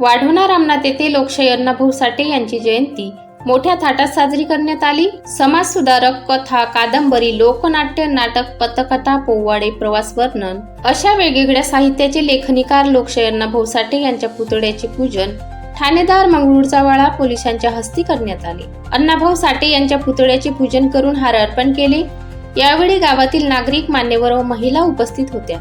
वाढवणा रामनाथ येथे लोकशाही अण्णाभाऊ साठे यांची जयंती. मोठ्या थाटात साजरी करण्यात आली. समाजसुधारक कथा कादंबरी लोकनाट्य नाटक पथकथा पोवाडे प्रवास वर्णन. अशा वेगवेगळ्या साहित्याचे लेखनिकार लोकशाही अण्णाभाऊ साठे यांच्या पुतळ्याचे पूजन ठाणेदार मंगळूरचा वाळा पोलिसांच्या हस्ती करण्यात आले. अण्णाभाऊ साठे यांच्या पुतळ्याचे पूजन करून हार अर्पण केले. यावेळी गावातील नागरिक मान्यवर व महिला उपस्थित होत्या.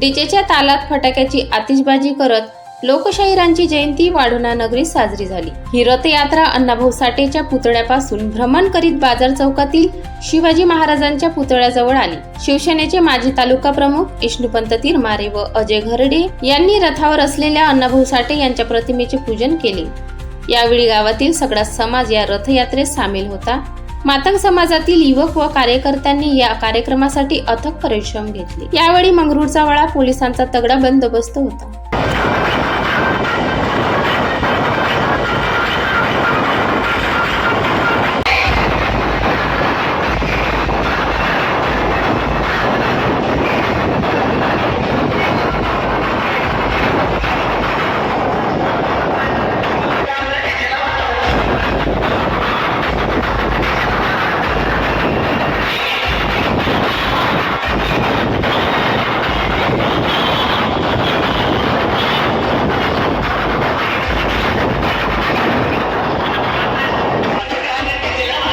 डीजेच्या तालात फटाक्याची आतिषबाजी करत लोकशाहीरांची जयंती वाढोणा नगरीत साजरी झाली. ही रथयात्रा अण्णाभाऊ साठेच्या पुतळ्यापासून भ्रमण करीत बाजार चौकातील शिवाजी महाराजांच्या पुतळ्याजवळ आली. शिवसेनेचे माजी तालुका प्रमुख विष्णुपंत तिरमारे व अजय घरडे यांनी रथावर असलेल्या अण्णाभाऊ साठे यांच्या प्रतिमेचे पूजन केले. यावेळी गावातील सगळा समाज या रथयात्रेत सामील होता. मातंग समाजातील युवक व कार्यकर्त्यांनी या कार्यक्रमासाठी अथक परिश्रम घेतले. यावेळी मंगरूळचा वळा पोलिसांचा तगडा बंदोबस्त होता.